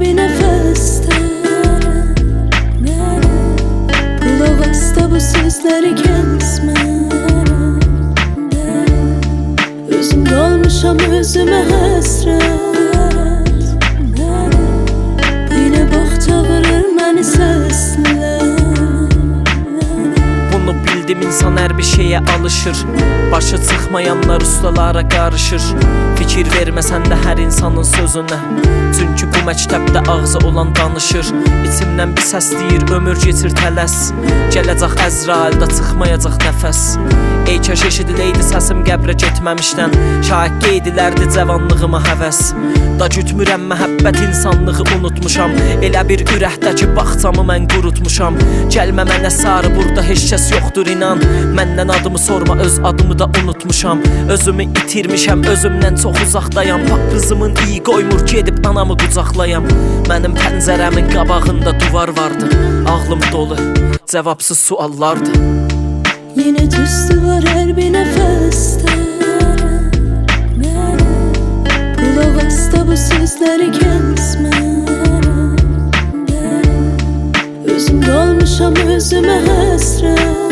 bir nefesten Kul ovasta bu sözleri kesme. Üzüm dolmuşam özüme həsrət Yine boxca vurur məni səslə Bunu bildim insan hər bir şeyə alışır. Başı çıxmayanlar ustalara qarışır Fikir verməsən də hər insanın sözünə Çünki məktəbdə ağzı olan danışır. İçimdən bir səs deyir ömür keçir tələs. Gələcək Əzraildə çıxmayacaq nəfəs Ey kaş eşidiləydi səsim qəbrə getməmişdən. Şahid qeydilərdi cavanlığıma həvəs. Da gütmürəm məhəbbət insanlığı unutmuşam. Elə bir ürəkdəki bağçamı mən qurutmuşam. Gəlmə mənə sarı burada heç kəs yoxdur inan. Məndən adımı sorma öz adımı da unutmuşam. Özümü itirmişəm özümdən çox uzaqdayam. Papızımın iyi qoymur gedib anamı qucaqlayam. Mənim pəncərəmin qabağında duvar vardı Ağlım dolu cavabsız suallardı Yine tüstü var her bir nefeste. Pılavasta bu sözleri kesme. Üzüm dolmuş ama üzüme hasret.